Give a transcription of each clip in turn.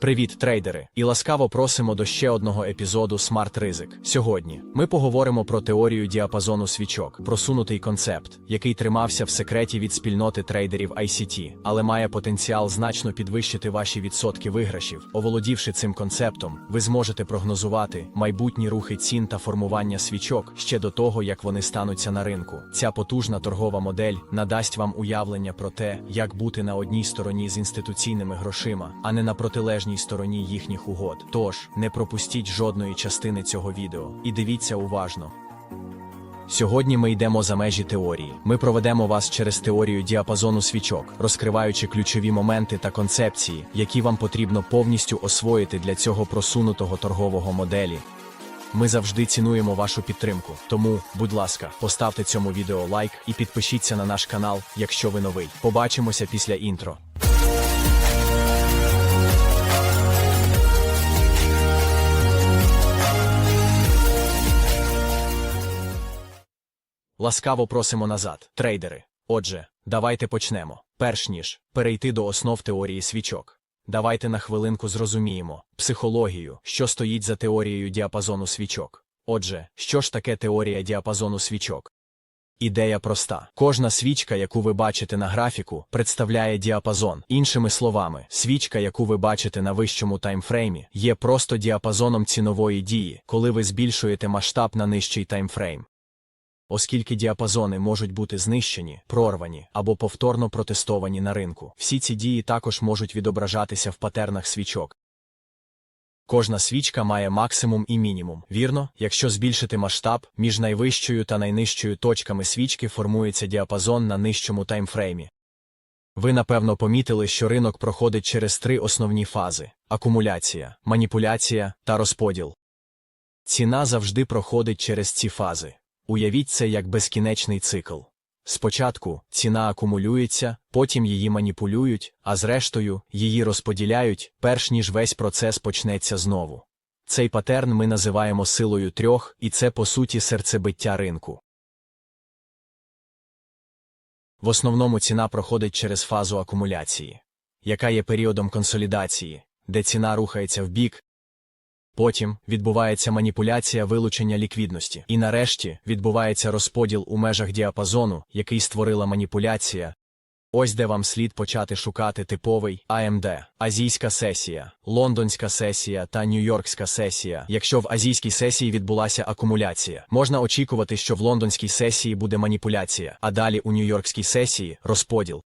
Привіт, трейдери! І ласкаво просимо до ще одного епізоду Смарт Ризик. Сьогодні ми поговоримо про теорію діапазону свічок, просунутий концепт, який тримався в секреті від спільноти трейдерів ICT, але має потенціал значно підвищити ваші відсотки виграшів. Оволодівши цим концептом, ви зможете прогнозувати майбутні рухи цін та формування свічок ще до того, як вони стануться на ринку. Ця потужна торгова модель надасть вам уявлення про те, як бути на одній стороні з інституційними грошима, а не на протилежній стороні їхніх угод. Тож не пропустіть жодної частини цього відео і дивіться уважно. Сьогодні ми йдемо за межі теорії. Ми проведемо вас через теорію діапазону свічок, розкриваючи ключові моменти та концепції, які вам потрібно повністю освоїти для цього просунутого торгового моделі. Ми завжди цінуємо вашу підтримку. Тому, будь ласка, поставте цьому відео лайк і підпишіться на наш канал, якщо ви новий. Побачимося після інтро. Ласкаво просимо назад, трейдери. Отже, давайте почнемо. Перш ніж перейти до основ теорії свічок. Давайте на хвилинку зрозуміємо психологію, що стоїть за теорією діапазону свічок. Отже, що ж таке теорія діапазону свічок? Ідея проста. Кожна свічка, яку ви бачите на графіку, представляє діапазон. Іншими словами, свічка, яку ви бачите на вищому таймфреймі, є просто діапазоном цінової дії, коли ви збільшуєте масштаб на нижчий таймфрейм. Оскільки діапазони можуть бути знищені, прорвані або повторно протестовані на ринку, всі ці дії також можуть відображатися в патернах свічок. Кожна свічка має максимум і мінімум. Вірно, якщо збільшити масштаб, між найвищою та найнижчою точками свічки формується діапазон на нижчому таймфреймі. Ви напевно помітили, що ринок проходить через три основні фази: акумуляція, маніпуляція та розподіл. Ціна завжди проходить через ці фази. Уявіть це як безкінечний цикл. Спочатку ціна акумулюється, потім її маніпулюють, а зрештою її розподіляють, перш ніж весь процес почнеться знову. Цей патерн ми називаємо силою трьох, і це по суті серцебиття ринку. В основному ціна проходить через фазу акумуляції, яка є періодом консолідації, де ціна рухається вбік, Потім відбувається маніпуляція вилучення ліквідності. І нарешті відбувається розподіл у межах діапазону, який створила маніпуляція. Ось де вам слід почати шукати типовий АМД, азійська сесія, лондонська сесія та нью-йоркська сесія. Якщо в азійській сесії відбулася акумуляція, можна очікувати, що в лондонській сесії буде маніпуляція, а далі у нью-йоркській сесії розподіл.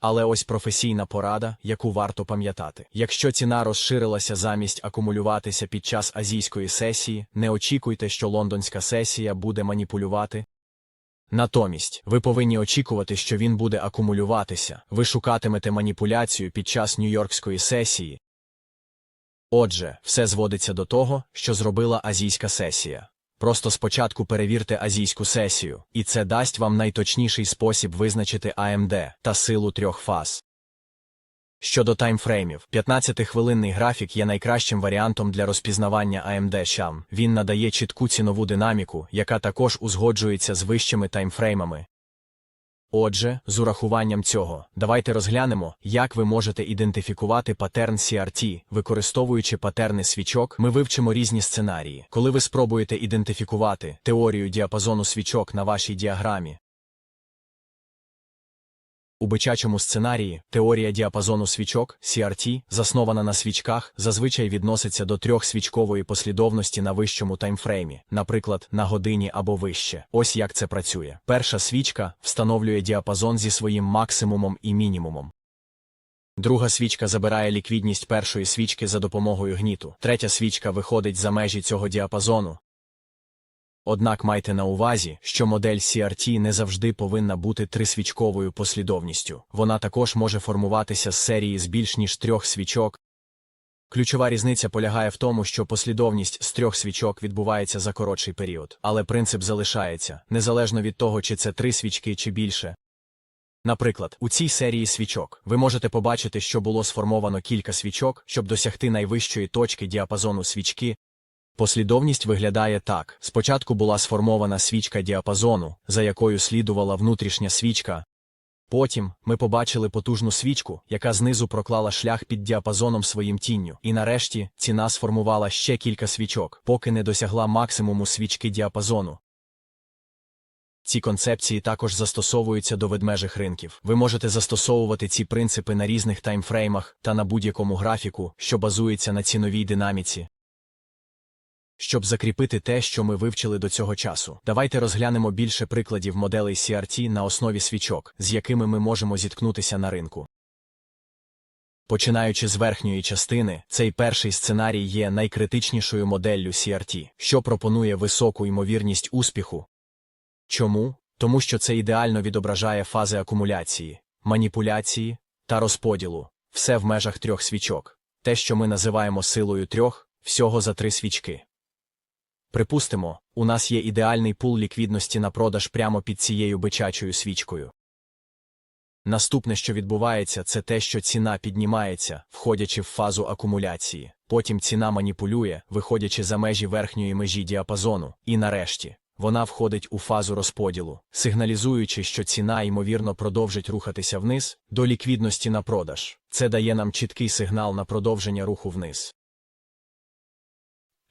Але ось професійна порада, яку варто пам'ятати. Якщо ціна розширилася замість акумулюватися під час азійської сесії, не очікуйте, що лондонська сесія буде маніпулювати. Натомість, ви повинні очікувати, що він буде акумулюватися, ви шукатимете маніпуляцію під час нью-йоркської сесії. Отже, все зводиться до того, що зробила азійська сесія. Просто спочатку перевірте азійську сесію, і це дасть вам найточніший спосіб визначити АМД та силу трьох фаз. Щодо таймфреймів, 15-хвилинний графік є найкращим варіантом для розпізнавання AMD щам. Він надає чітку цінову динаміку, яка також узгоджується з вищими таймфреймами. Отже, з урахуванням цього, давайте розглянемо, як ви можете ідентифікувати патерн CRT. Використовуючи патерни свічок, ми вивчимо різні сценарії. Коли ви спробуєте ідентифікувати теорію діапазону свічок на вашій діаграмі, у бичачому сценарії теорія діапазону свічок CRT, заснована на свічках, зазвичай відноситься до трьохсвічкової послідовності на вищому таймфреймі, наприклад, на годині або вище. Ось як це працює. Перша свічка встановлює діапазон зі своїм максимумом і мінімумом. Друга свічка забирає ліквідність першої свічки за допомогою гніту. Третя свічка виходить за межі цього діапазону, Однак майте на увазі, що модель CRT не завжди повинна бути трисвічковою послідовністю, вона також може формуватися з серії з більш ніж трьох свічок. Ключова різниця полягає в тому, що послідовність з трьох свічок відбувається за коротший період, але принцип залишається, незалежно від того, чи це три свічки чи більше. Наприклад, у цій серії свічок ви можете побачити, що було сформовано кілька свічок, щоб досягти найвищої точки діапазону свічки, Послідовність виглядає так: спочатку була сформована свічка діапазону, за якою слідувала внутрішня свічка. Потім ми побачили потужну свічку, яка знизу проклала шлях під діапазоном своїм тінню, і нарешті ціна сформувала ще кілька свічок, поки не досягла максимуму свічки діапазону. Ці концепції також застосовуються до ведмежих ринків. Ви можете застосовувати ці принципи на різних таймфреймах та на будь-якому графіку, що базується на ціновій динаміці. Щоб закріпити те, що ми вивчили до цього часу, давайте розглянемо більше прикладів моделей CRT на основі свічок, з якими ми можемо зіткнутися на ринку. Починаючи з верхньої частини, цей перший сценарій є найкритичнішою моделлю CRT, що пропонує високу ймовірність успіху. Чому? Тому що це ідеально відображає фази акумуляції, маніпуляції та розподілу, все в межах трьох свічок, те, що ми називаємо силою трьох, всього за три свічки. Припустимо, у нас є ідеальний пул ліквідності на продаж прямо під цією бичачою свічкою. Наступне, що відбувається, це те, що ціна піднімається, входячи в фазу акумуляції, потім ціна маніпулює, виходячи за межі верхньої межі діапазону, і нарешті вона входить у фазу розподілу, сигналізуючи, що ціна ймовірно продовжить рухатися вниз до ліквідності на продаж. Це дає нам чіткий сигнал на продовження руху вниз.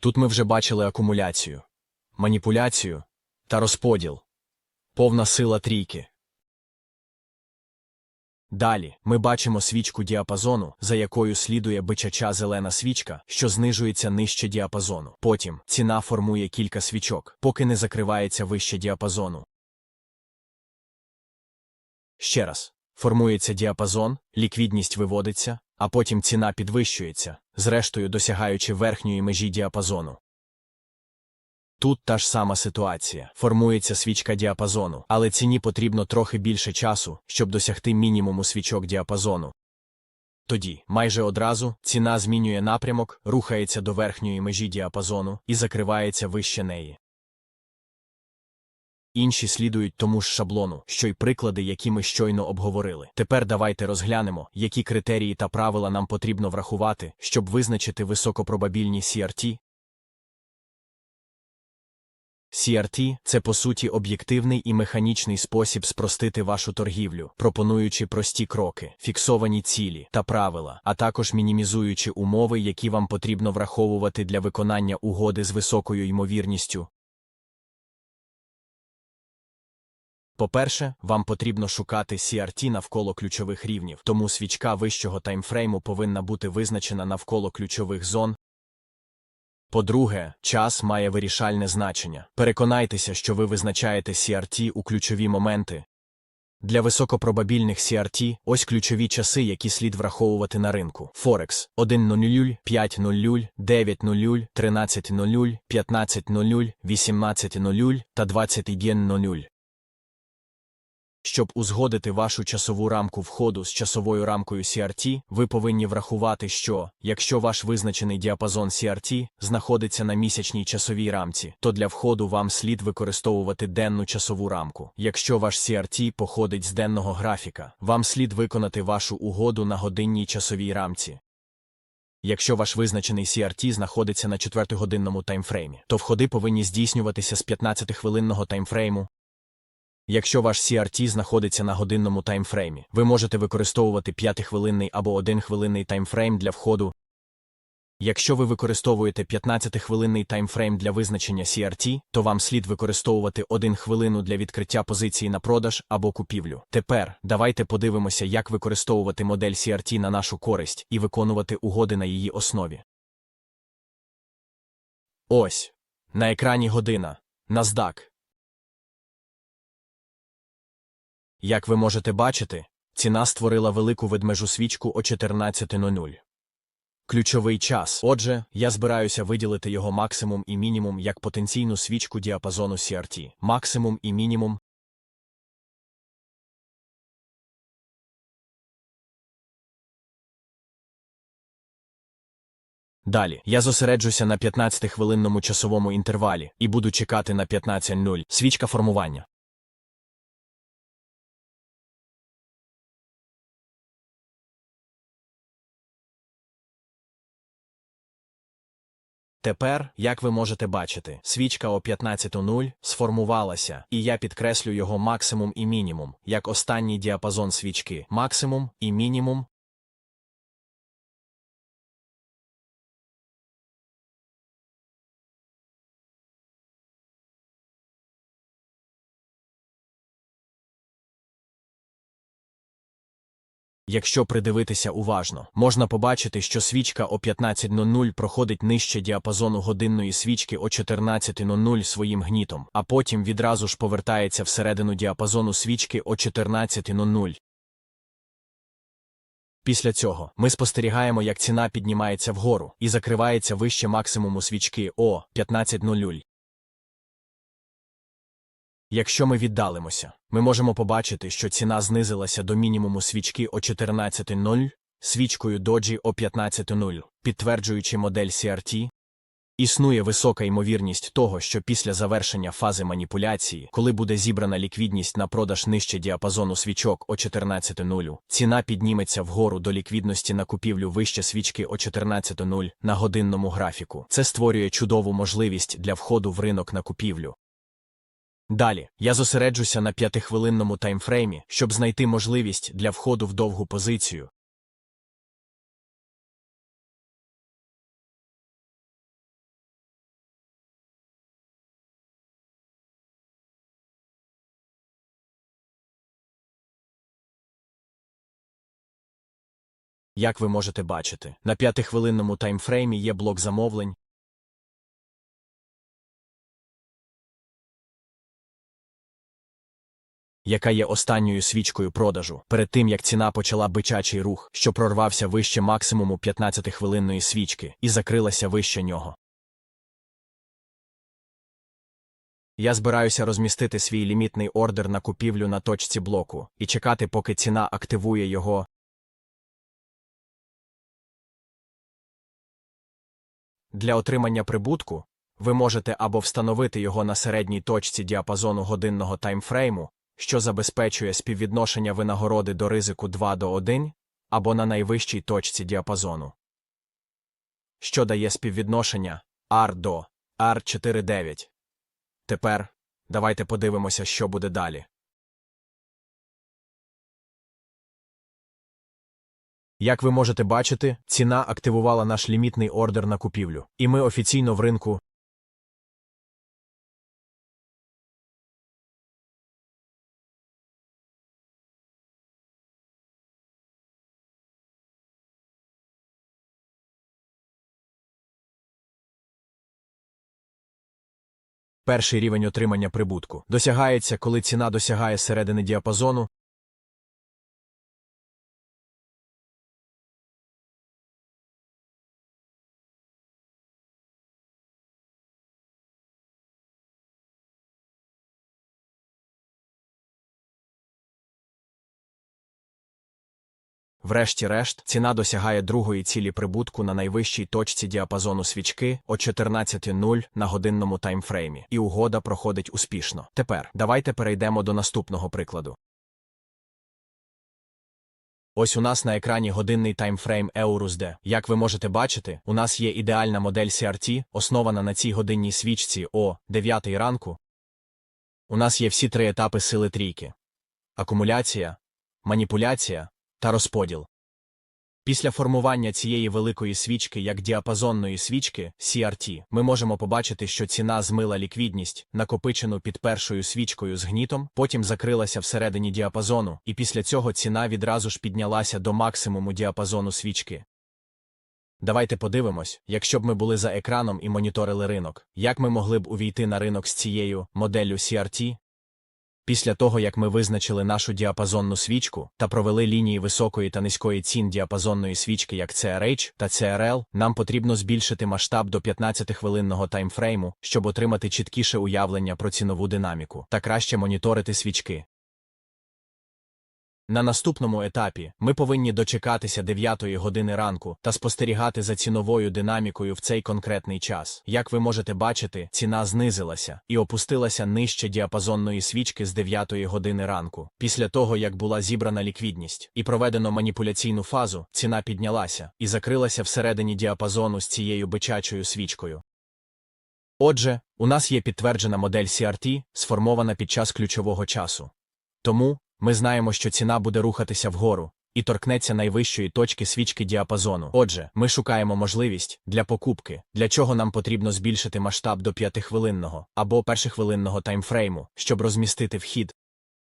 Тут ми вже бачили акумуляцію, маніпуляцію та розподіл, повна сила трійки. Далі ми бачимо свічку діапазону, за якою слідує бичача зелена свічка, що знижується нижче діапазону. Потім ціна формує кілька свічок, поки не закривається вище діапазону. Ще раз. Формується діапазон, ліквідність виводиться, а потім ціна підвищується, зрештою досягаючи верхньої межі діапазону. Тут та ж сама ситуація. Формується свічка діапазону, але ціні потрібно трохи більше часу, щоб досягти мінімуму свічок діапазону. Тоді, майже одразу, ціна змінює напрямок, рухається до верхньої межі діапазону і закривається вище неї. Інші слідують тому ж шаблону, що й приклади, які ми щойно обговорили. Тепер давайте розглянемо, які критерії та правила нам потрібно врахувати, щоб визначити високопробабільні CRT. CRT – це по суті об'єктивний і механічний спосіб спростити вашу торгівлю, пропонуючи прості кроки, фіксовані цілі та правила, а також мінімізуючи умови, які вам потрібно враховувати для виконання угоди з високою ймовірністю. По-перше, вам потрібно шукати CRT навколо ключових рівнів, тому свічка вищого таймфрейму повинна бути визначена навколо ключових зон. По-друге, час має вирішальне значення. Переконайтеся, що ви визначаєте CRT у ключові моменти. Для високопробабільних CRT ось ключові часи, які слід враховувати на ринку. Форекс 1.00, 5.00, 9.00, 13.00, 15.00, 18.00 та 20.00. Щоб узгодити вашу часову рамку входу з часовою рамкою CRT, ви повинні врахувати, що, якщо ваш визначений діапазон CRT знаходиться на місячній часовій рамці, то для входу вам слід використовувати денну часову рамку. Якщо ваш CRT походить з денного графіка, вам слід виконати вашу угоду на годинній часовій рамці. Якщо ваш визначений CRT знаходиться на 4-годинному таймфреймі, то входи повинні здійснюватися з 15-хвилинного таймфрейму, Якщо ваш CRT знаходиться на годинному таймфреймі, ви можете використовувати 5-хвилинний або 1-хвилинний таймфрейм для входу. Якщо ви використовуєте 15-хвилинний таймфрейм для визначення CRT, то вам слід використовувати 1 хвилину для відкриття позиції на продаж або купівлю. Тепер давайте подивимося, як використовувати модель CRT на нашу користь і виконувати угоди на її основі. Ось на екрані година. NASDAQ. Як ви можете бачити, ціна створила велику ведмежу свічку о 14.00. Ключовий час. Отже, я збираюся виділити його максимум і мінімум як потенційну свічку діапазону CRT. Максимум і мінімум. Далі я зосереджуся на 15-хвилинному часовому інтервалі і буду чекати на 15.00 свічка формування. Тепер, як ви можете бачити, свічка о 15.00 сформувалася, і я підкреслю його максимум і мінімум, як останній діапазон свічки. Максимум і мінімум Якщо придивитися уважно, можна побачити, що свічка о 15.00 проходить нижче діапазону годинної свічки о 14.00 своїм гнітом, а потім відразу ж повертається всередину діапазону свічки о 14.00. Після цього ми спостерігаємо, як ціна піднімається вгору і закривається вище максимуму свічки о 15.00. Якщо ми віддалимося, ми можемо побачити, що ціна знизилася до мінімуму свічки о 14.00, свічкою доджі о 15.00, підтверджуючи модель CRT. Існує висока ймовірність того, що після завершення фази маніпуляції, коли буде зібрана ліквідність на продаж нижче діапазону свічок о 14.00, ціна підніметься вгору до ліквідності на купівлю вище свічки о 14.00 на годинному графіку. Це створює чудову можливість для входу в ринок на купівлю. Далі я зосереджуся на п'ятихвилинному таймфреймі, щоб знайти можливість для входу в довгу позицію. Як ви можете бачити, на п'ятихвилинному таймфреймі є блок замовлень, яка є останньою свічкою продажу, перед тим як ціна почала бичачий рух, що прорвався вище максимуму 15-хвилинної свічки, і закрилася вище нього. Я збираюся розмістити свій лімітний ордер на купівлю на точці блоку і чекати, поки ціна активує його. Для отримання прибутку ви можете або встановити його на середній точці діапазону годинного таймфрейму, що забезпечує співвідношення винагороди до ризику 2 до 1, або на найвищій точці діапазону, що дає співвідношення R до R49. Тепер давайте подивимося, що буде далі. Як ви можете бачити, ціна активувала наш лімітний ордер на купівлю, і ми офіційно в ринку Перший рівень отримання прибутку досягається, коли ціна досягає середини діапазону. Врешті-решт, ціна досягає другої цілі прибутку на найвищій точці діапазону свічки о 14.00 на годинному таймфреймі, і угода проходить успішно. Тепер давайте перейдемо до наступного прикладу. Ось у нас на екрані годинний таймфрейм EURUSD. Як ви можете бачити, у нас є ідеальна модель CRT, основана на цій годинній свічці о 9 ранку. У нас є всі три етапи сили трійки: акумуляція, маніпуляція та розподіл. Після формування цієї великої свічки як діапазонної свічки CRT, ми можемо побачити, що ціна змила ліквідність, накопичену під першою свічкою з гнітом, потім закрилася всередині діапазону, і після цього ціна відразу ж піднялася до максимуму діапазону свічки. Давайте подивимось, якщо б ми були за екраном і моніторили ринок, як ми могли б увійти на ринок з цією моделлю CRT, Після того, як ми визначили нашу діапазонну свічку та провели лінії високої та низької цін діапазонної свічки як CRH та CRL, нам потрібно збільшити масштаб до 15-хвилинного таймфрейму, щоб отримати чіткіше уявлення про цінову динаміку та краще моніторити свічки. На наступному етапі ми повинні дочекатися 9 години ранку та спостерігати за ціновою динамікою в цей конкретний час. Як ви можете бачити, ціна знизилася і опустилася нижче діапазонної свічки з 9 години ранку. Після того, як була зібрана ліквідність і проведено маніпуляційну фазу, ціна піднялася і закрилася всередині діапазону з цією бичачою свічкою. Отже, у нас є підтверджена модель CRT, сформована під час ключового часу. Тому ми знаємо, що ціна буде рухатися вгору і торкнеться найвищої точки свічки діапазону. Отже, ми шукаємо можливість для покупки, для чого нам потрібно збільшити масштаб до 5-хвилинного або першихвилинного таймфрейму, щоб розмістити вхід.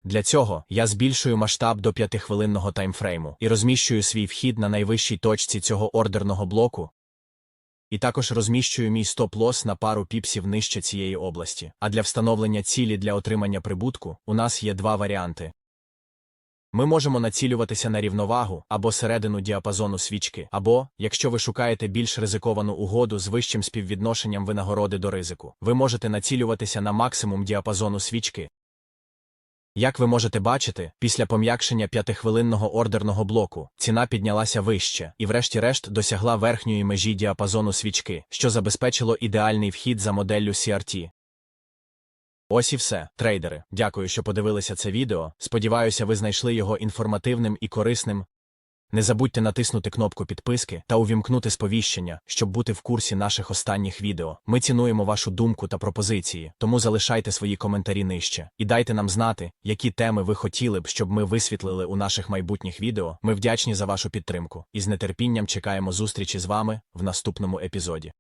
Для цього я збільшую масштаб до 5-хвилинного таймфрейму і розміщую свій вхід на найвищій точці цього ордерного блоку. І також розміщую мій стоп-лос на пару піпсів нижче цієї області. А для встановлення цілі для отримання прибутку у нас є два варіанти. Ми можемо націлюватися на рівновагу або середину діапазону свічки, або, якщо ви шукаєте більш ризиковану угоду з вищим співвідношенням винагороди до ризику, ви можете націлюватися на максимум діапазону свічки. Як ви можете бачити, після пом'якшення п'ятихвилинного ордерного блоку ціна піднялася вище і, врешті-решт, досягла верхньої межі діапазону свічки, що забезпечило ідеальний вхід за моделлю CRT. Ось і все, трейдери. Дякую, що подивилися це відео. Сподіваюся, ви знайшли його інформативним і корисним. Не забудьте натиснути кнопку підписки та увімкнути сповіщення, щоб бути в курсі наших останніх відео. Ми цінуємо вашу думку та пропозиції, тому залишайте свої коментарі нижче і дайте нам знати, які теми ви хотіли б, щоб ми висвітлили у наших майбутніх відео. Ми вдячні за вашу підтримку і з нетерпінням чекаємо зустрічі з вами в наступному епізоді.